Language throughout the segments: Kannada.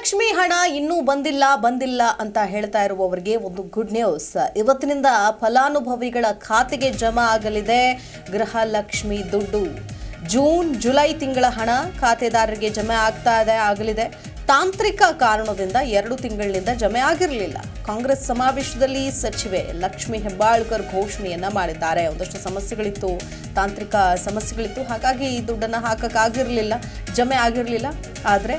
ಗೃಹಲಕ್ಷ್ಮಿ ಹಣ ಇನ್ನೂ ಬಂದಿಲ್ಲ ಬಂದಿಲ್ಲ ಅಂತ ಹೇಳ್ತಾ ಇರುವವರಿಗೆ ಒಂದು ಗುಡ್ ನ್ಯೂಸ್ ಇವತ್ತಿನಿಂದ ಫಲಾನುಭವಿಗಳ ಖಾತೆಗೆ ಜಮಾ ಆಗಲಿದೆ ಗೃಹಲಕ್ಷ್ಮಿ ದುಡ್ಡು. ಜೂನ್, ಜುಲೈ ತಿಂಗಳ ಹಣ ಖಾತೆದಾರರಿಗೆ ಜಮೆ ಆಗ್ತಾ ಇದೆ, ಆಗಲಿದೆ. ತಾಂತ್ರಿಕ ಕಾರಣದಿಂದ ಎರಡು ತಿಂಗಳಿನಿಂದ ಜಮೆ ಆಗಿರಲಿಲ್ಲ. ಕಾಂಗ್ರೆಸ್ ಸಮಾವೇಶದಲ್ಲಿ ಸಚಿವೆ ಲಕ್ಷ್ಮಿ ಹೆಬ್ಬಾಳ್ಕರ್ ಘೋಷಣೆಯನ್ನ ಮಾಡಿದ್ದಾರೆ. ಒಂದಷ್ಟು ಸಮಸ್ಯೆಗಳಿತ್ತು. ತಾಂತ್ರಿಕ ಸಮಸ್ಯೆಗಳಿತ್ತು. ಹಾಗಾಗಿ ಈ ದುಡ್ಡನ್ನು ಹಾಕಕ್ಕಾಗಿರಲಿಲ್ಲ, ಜಮೆ ಆಗಿರಲಿಲ್ಲ. ಆದರೆ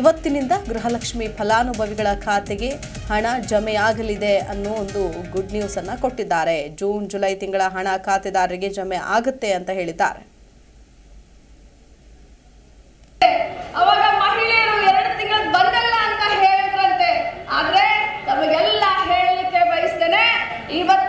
ಇವತ್ತಿನಿಂದ ಗೃಹಲಕ್ಷ್ಮಿ ಫಲಾನುಭವಿಗಳ ಖಾತೆಗೆ ಹಣ ಜಮೆಯಾಗಲಿದೆ ಅನ್ನೋ ಒಂದು ಗುಡ್ ನ್ಯೂಸನ್ನು ಕೊಟ್ಟಿದ್ದಾರೆ. ಜೂನ್, ಜುಲೈ ತಿಂಗಳ ಹಣ ಖಾತೆದಾರರಿಗೆ ಜಮೆ ಆಗುತ್ತೆ ಅಂತ ಹೇಳಿದ್ದಾರೆ. ಬಯಸ್ತೇನೆ